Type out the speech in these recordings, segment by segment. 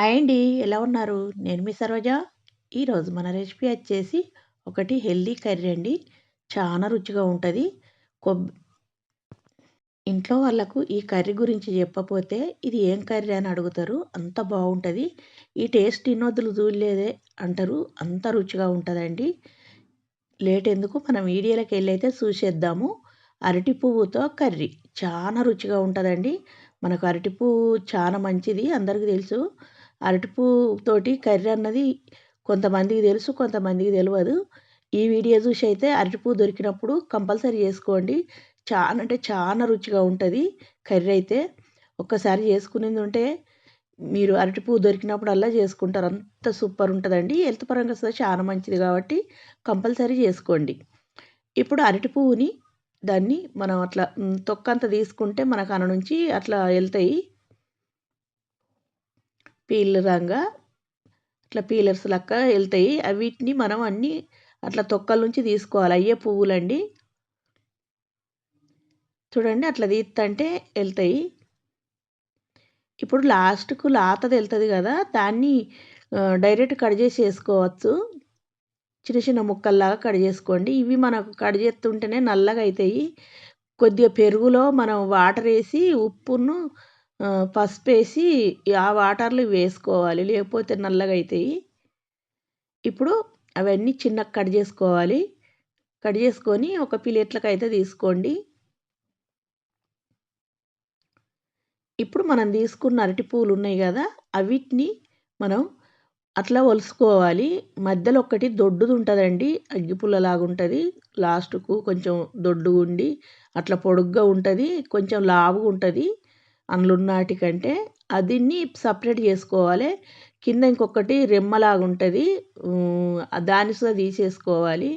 Hi అండి ఎలా ఉన్నారు? నేను మీ సరోజ. ఈరోజు మన రెసిపీ వచ్చేసి ఒకటి హెల్దీ కర్రీ అండి. చాలా రుచిగా ఉంటుంది. కొబ్ ఇంట్లో వాళ్ళకు ఈ కర్రీ గురించి చెప్పపోతే ఇది ఏం కర్రీ అని అడుగుతారు. అంత బాగుంటుంది. ఈ టేస్ట్ ఇన్నొద్దులు చూడలేదే అంటారు. అంత రుచిగా ఉంటుందండి. లేట్ ఎందుకు? మనం వీడియోలకు వెళ్ళైతే చూసేద్దాము. అరటి పువ్వుతో కర్రీ. చాలా రుచిగా ఉంటుందండి. మనకు అరటి పువ్వు చాలా మంచిది. అందరికీ తెలుసు. అరటిపువ్వుతోటి కర్రీ అన్నది కొంతమందికి తెలుసు కొంతమందికి తెలియదు ఈ వీడియో చూసి అయితే అరటిపువ్వు దొరికినప్పుడు కంపల్సరీ చేసుకోండి. చాలా అంటే చాలా రుచిగా ఉంటుంది కర్రీ అయితే. ఒక్కసారి చేసుకునేది ఉంటే మీరు అరటిపువ్వు దొరికినప్పుడు అలా చేసుకుంటారు. అంత సూపర్ ఉంటుందండి. హెల్త్ పరంగా చాలా మంచిది కాబట్టి కంపల్సరీ చేసుకోండి. ఇప్పుడు అరటి పువ్వుని దాన్ని మనం అట్లా తొక్కంత తీసుకుంటే మనకు అన నుంచి అట్లా వెళ్తాయి. పీలరంగా అట్లా పీలర్స్ లెక్క వెళ్తాయి. వీటిని మనం అన్నీ అట్లా తొక్కల నుంచి తీసుకోవాలి. అయ్యే పువ్వులండి. చూడండి అట్లా తీస్తంటే వెళ్తాయి. ఇప్పుడు లాస్ట్కు లాతది వెళ్తుంది కదా దాన్ని డైరెక్ట్ కట్ చేసి వేసుకోవచ్చు చిన్న చిన్న ముక్కల్లాగా కట్ చేసుకోండి. ఇవి మనకు కట్ చేస్తుంటేనే నల్లగా అవుతాయి కొద్దిగా పెరుగులో మనం వాటర్ వేసి ఉప్పును పసుపు వేసి ఆ వాటర్లు వేసుకోవాలి. లేకపోతే నల్లగా అవుతాయి ఇప్పుడు అవన్నీ చిన్నగా కట్ చేసుకోవాలి. కట్ చేసుకొని ఒక ప్లేట్లకు అయితే తీసుకోండి. ఇప్పుడు మనం తీసుకున్న అరటి పూలు ఉన్నాయి కదా అవిటిని మనం అట్లా ఒలుసుకోవాలి. మధ్యలో ఒకటి దొడ్డుది ఉంటుందండి. అగ్గిపుల్లలాగా ఉంటుంది. లాస్ట్కు కొంచెం దొడ్డుగా ఉండి అట్లా పొడుగ్గా ఉంటుంది. కొంచెం లావుగా ఉంటుంది అందులో కంటే అదిన్ని సపరేట్ చేసుకోవాలి. కింద ఇంకొకటి రెమ్మలాగా ఉంటుంది. దాన్ని సుధా తీసేసుకోవాలి.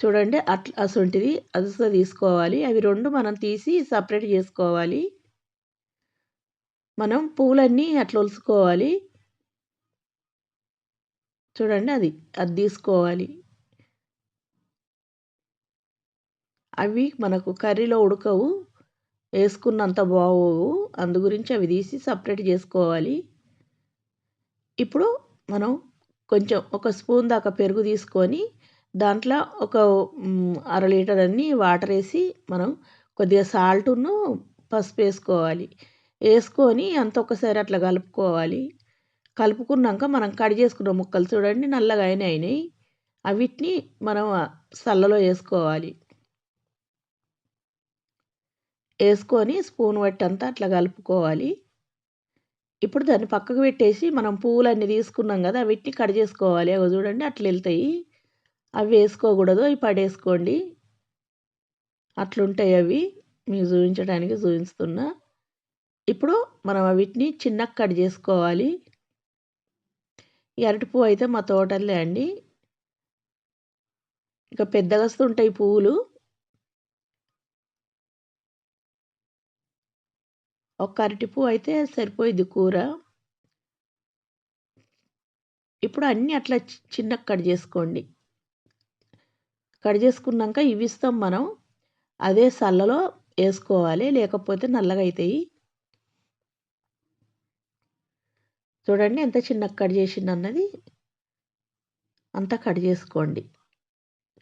చూడండి అట్లా అసొంటిది అది సుధా తీసుకోవాలి. అవి రెండు మనం తీసి సపరేట్ చేసుకోవాలి. మనం పూలన్నీ అట్లా ఒలుసుకోవాలి. చూడండి అది అది తీసుకోవాలి. అవి మనకు కర్రీలో ఉడకవు. వేసుకున్నంత బాగోవు అందు గురించి అవి తీసి సపరేట్ చేసుకోవాలి. ఇప్పుడు మనం కొంచెం ఒక స్పూన్ దాకా పెరుగు తీసుకొని దాంట్లో ఒక అర లీటర్ అన్ని వాటర్ వేసి మనం కొద్దిగా సాల్ట్ను పసుపు వేసుకోవాలి. వేసుకొని అంత ఒకసారి అట్లా కలుపుకోవాలి. కలుపుకున్నాక మనం కట్ చేసుకున్న ముక్కలు చూడండి నల్లగా అయినాయి. అవిటిని మనం సల్లలో వేసుకోవాలి. వేసుకొని స్పూన్ అంతా అట్లా కలుపుకోవాలి. ఇప్పుడు దాన్ని పక్కకు పెట్టేసి మనం పువ్వులన్నీ తీసుకున్నాం కదా వీటిని కట్ చేసుకోవాలి. అవి చూడండి అట్లా వెళ్తాయి. అవి వేసుకోకూడదు అవి పడేసుకోండి. అట్లుంటాయి అవి. మీకు చూపించడానికి చూపిస్తున్నా. ఇప్పుడు మనం వీటిని చిన్నగా కట్ చేసుకోవాలి. ఈ అరటి పువ్వు అయితే మా తోటలే అండి. ఇక పెద్దగా వస్తుంటాయి పువ్వులు ఒక పువ్వు అయితే సరిపోయింది కూర. ఇప్పుడు అన్నీ అట్లా చిన్నగా కట్ చేసుకోండి. కట్ చేసుకున్నాక ఇవి ఇస్తాం మనం. అదే సల్లలో వేసుకోవాలి లేకపోతే నల్లగా అవుతాయి చూడండి ఎంత చిన్నగా కట్ చేసింది అన్నది. అంతా కట్ చేసుకోండి.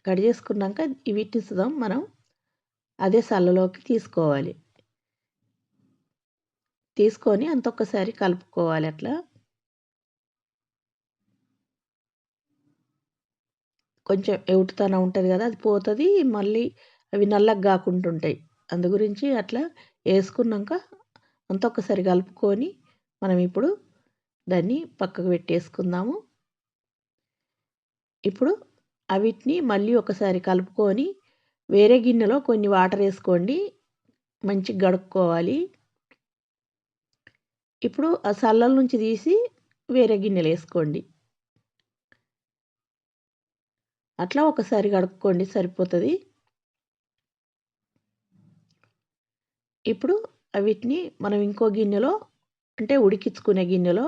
కట్ చేసుకున్నాక వీటిని మనం. అదే సల్లలోకి తీసుకోవాలి. తీసుకొని అంత ఒక్కసారి కలుపుకోవాలి అట్లా. కొంచెం ఎవుటుతనం ఉంటుంది కదా అది పోతుంది. మళ్ళీ అవి నల్లగా కాకుండా ఉంటాయి. అందు గురించి అట్లా వేసుకున్నాక అంత ఒక్కసారి కలుపుకొని మనం ఇప్పుడు దాన్ని పక్కకు పెట్టేసుకుందాము. ఇప్పుడు అవిటిని మళ్ళీ ఒకసారి కలుపుకొని వేరే గిన్నెలో కొన్ని వాటర్ వేసుకోండి. మంచిగా గడుక్కోవాలి. ఇప్పుడు ఆ సల్లల నుంచి తీసి వేరే గిన్నెలు వేసుకోండి. అట్లా ఒకసారి కడుక్కోండి సరిపోతుంది. ఇప్పుడు వీటిని మనం ఇంకో గిన్నెలో అంటే ఉడికించుకునే గిన్నెలో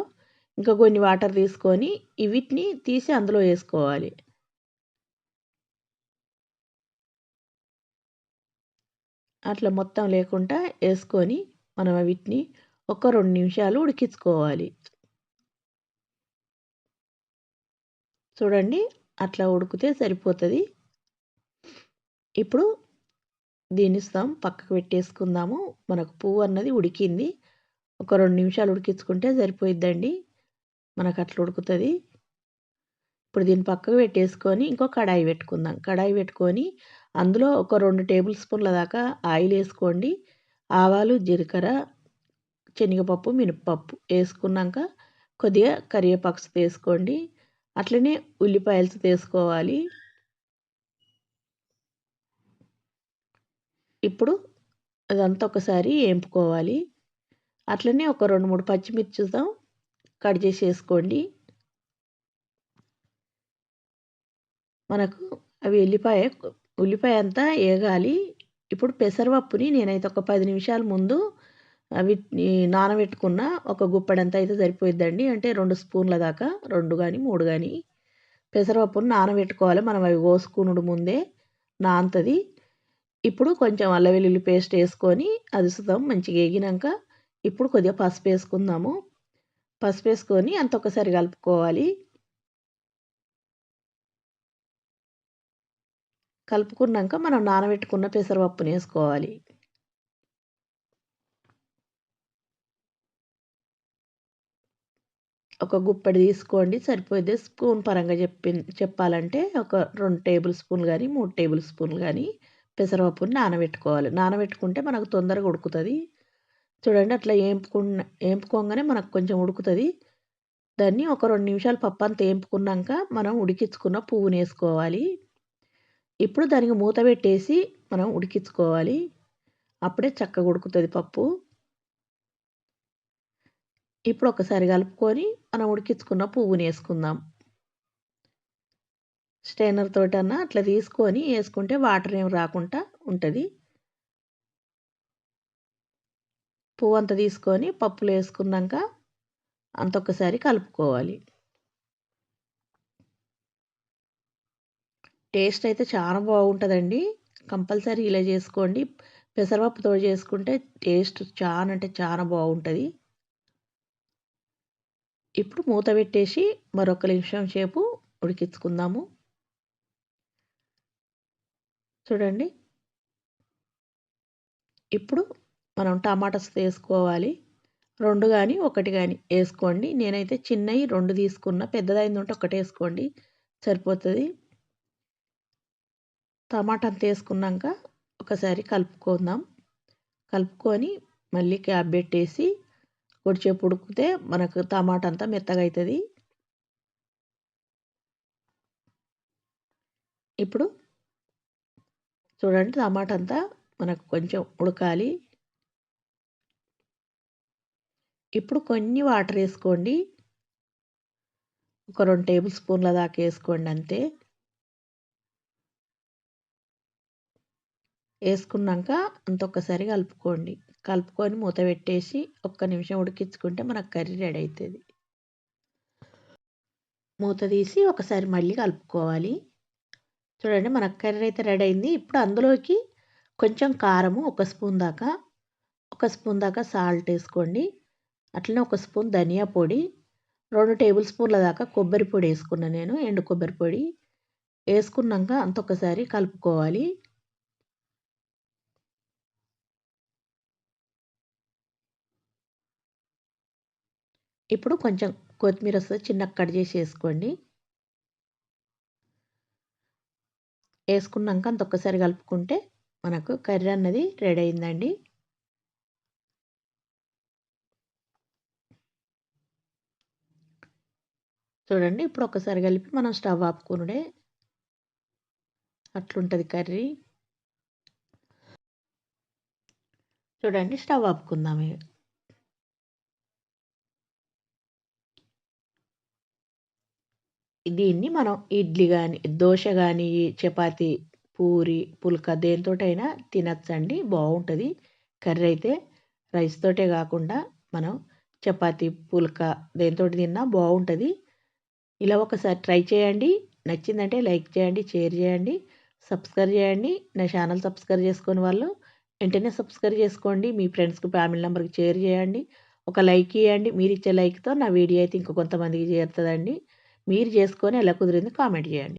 ఇంకా కొన్ని వాటర్ తీసుకొని వీటిని తీసి అందులో వేసుకోవాలి. అట్లా మొత్తం లేకుండా వేసుకొని మనం వీటిని ఒక రెండు నిమిషాలు ఉడికించుకోవాలి. చూడండి అట్లా ఉడికితే సరిపోతుంది. ఇప్పుడు దీన్ని ఇస్తాం పక్కకు పెట్టేసుకుందాము. మనకు పువ్వు అన్నది ఉడికింది. ఒక రెండు నిమిషాలు ఉడికించుకుంటే సరిపోయిద్దండి. మనకు అట్లా ఉడుకుతుంది. ఇప్పుడు దీన్ని పక్కకు పెట్టేసుకొని ఇంకో కడాయి పెట్టుకుందాం. కడాయి పెట్టుకొని అందులో ఒక రెండు టేబుల్ స్పూన్ల దాకా ఆయిల్ వేసుకోండి ఆవాలు జీలకర్ర శనగపప్పు మినపప్పు వేసుకున్నాక కొద్దిగా కరివేపాకు వేసుకోండి. అట్లనే ఉల్లిపాయలు వేసుకోవాలి. ఇప్పుడు అదంతా ఒకసారి వేంపుకోవాలి. అట్లనే ఒక రెండు మూడు పచ్చిమిర్చితో కట్ చేసి వేసుకోండి. మనకు అవి ఎల్లిపాయ ఉల్లిపాయ అంతా వేగాలి. ఇప్పుడు పెసరపప్పుని నేనైతే ఒక పది నిమిషాల ముందు అవి నానబెట్టుకున్న ఒక గుప్పడంతా అయితే సరిపోయిద్దండి. అంటే రెండు స్పూన్ల దాకా రెండు కానీ మూడు కానీ పెసరపప్పుని నానబెట్టుకోవాలి. మనం అవి కోసుకునుడు ముందే నాంతది. ఇప్పుడు కొంచెం అల్ల వెల్లుల్లి పేస్ట్ వేసుకొని అదుసుతాం మంచిగా వేగినాక ఇప్పుడు కొద్దిగా పసుపు వేసుకుందాము. పసుపు వేసుకొని అంత ఒకసారి కలుపుకోవాలి. కలుపుకున్నాక మనం నానబెట్టుకున్న పెసరపప్పుని వేసుకోవాలి. ఒక గుప్పడి తీసుకోండి. సరిపోయింది స్పూన్ పరంగా చెప్పి చెప్పాలంటే ఒక రెండు టేబుల్ స్పూన్లు కానీ మూడు టేబుల్ స్పూన్లు కానీ పెసరపప్పుని నానబెట్టుకోవాలి. నానబెట్టుకుంటే మనకు తొందరగా ఉడుకుతుంది. చూడండి అట్లా వేంపుకున్న ఏంపుకోగానే మనకు కొంచెం ఉడుకుతుంది. దాన్ని ఒక రెండు నిమిషాలు పప్పు అంతా వేంపుకున్నాక మనం ఉడికించుకున్న పువ్వుని వేసుకోవాలి. ఇప్పుడు దానికి మూత పెట్టేసి మనం ఉడికించుకోవాలి. అప్పుడే చక్కగా ఉడుకుతుంది పప్పు. ఇప్పుడు ఒకసారి కలుపుకొని మనం ఉడికించుకున్న పువ్వుని వేసుకుందాం. స్టైనర్ తోటన్నా అట్లా తీసుకొని వేసుకుంటే వాటర్ ఏం రాకుండా ఉంటుంది. పువ్వు అంతా తీసుకొని పప్పులు వేసుకున్నాక అంత ఒక్కసారి కలుపుకోవాలి. టేస్ట్ అయితే చాలా బాగుంటుందండి. కంపల్సరీ ఇలా చేసుకోండి. పెసరపప్పుతో చేసుకుంటే టేస్ట్ చాలా అంటే చాలా బాగుంటుంది. ఇప్పుడు మూత పెట్టేసి మరొక నిమిషం సేపు ఉడికించుకుందాము. చూడండి. ఇప్పుడు మనం టమాటాస్ వేసుకోవాలి. రెండు కానీ ఒకటి కానీ వేసుకోండి. నేనైతే చిన్నవి రెండు తీసుకున్న. పెద్దదైంది ఉంటే ఒకటి వేసుకోండి. సరిపోతుంది. టమాటా అంత వేసుకున్నాక ఒకసారి కలుపుకుందాం. కలుపుకొని మళ్ళీ క్యాబ్ పెట్టేసి కొద్దిసేపు ఉడికితే మనకు టమాటా అంతా మెత్తగా అవుతుంది ఇప్పుడు చూడండి టమాటా అంతా మనకు కొంచెం ఉడకాలి. ఇప్పుడు కొన్ని వాటర్ వేసుకోండి. ఒక రెండు టేబుల్ స్పూన్ల దాకా వేసుకోండి అంతే. వేసుకున్నాక అంత ఒక్కసారి కలుపుకోండి. కలుపుకొని మూత పెట్టేసి ఒక్క నిమిషం ఉడికించుకుంటే మనకు కర్రీ రెడీ అవుతుంది మూత తీసి ఒకసారి మళ్ళీ కలుపుకోవాలి. చూడండి మనకు కర్రీ అయితే రెడీ అయింది. ఇప్పుడు అందులోకి కొంచెం కారము ఒక స్పూన్ దాకా ఒక స్పూన్ దాకా సాల్ట్ వేసుకోండి. అట్లనే ఒక స్పూన్ ధనియా పొడి రెండు టేబుల్ స్పూన్ల దాకా కొబ్బరి పొడి వేసుకున్నాను నేను ఎండు కొబ్బరి పొడి. వేసుకున్నాక అంత ఒకసారి కలుపుకోవాలి. ఇప్పుడు కొంచెం కొత్తిమీర వస్తుంది చిన్న కట్ చేసి వేసుకోండి. వేసుకున్నాక అంత ఒక్కసారి కలుపుకుంటే మనకు కర్రీ అన్నది రెడీ అయిందండి. చూడండి ఇప్పుడు ఒకసారి కలిపి మనం స్టవ్ ఆపుకునుడే అట్లుంటుంది కర్రీ. చూడండి స్టవ్ ఆపుకుందాం దీన్ని మనం ఇడ్లీ కానీ దోశ కానీ చపాతి పూరి పుల్క దేనితోటైనా తినచ్చండి బాగుంటుంది కర్రీ అయితే రైస్ తోటే కాకుండా మనం చపాతి పుల్క దేనితో తిన్నా బాగుంటుంది ఇలా ఒకసారి ట్రై చేయండి. నచ్చిందంటే లైక్ చేయండి షేర్ చేయండి సబ్స్క్రైబ్ చేయండి. నా ఛానల్ సబ్స్క్రైబ్ చేసుకుని వాళ్ళు వెంటనే సబ్స్క్రైబ్ చేసుకోండి. మీ ఫ్రెండ్స్కి ఫ్యామిలీ నెంబర్కి షేర్ చేయండి. ఒక లైక్ ఇవ్వండి మీరు ఇచ్చే లైక్తో నా వీడియో అయితే ఇంకో కొంతమందికి చేరుతుందండి. మీరు చేసుకొని ఎలా కుదిరింది కామెంట్ చేయండి.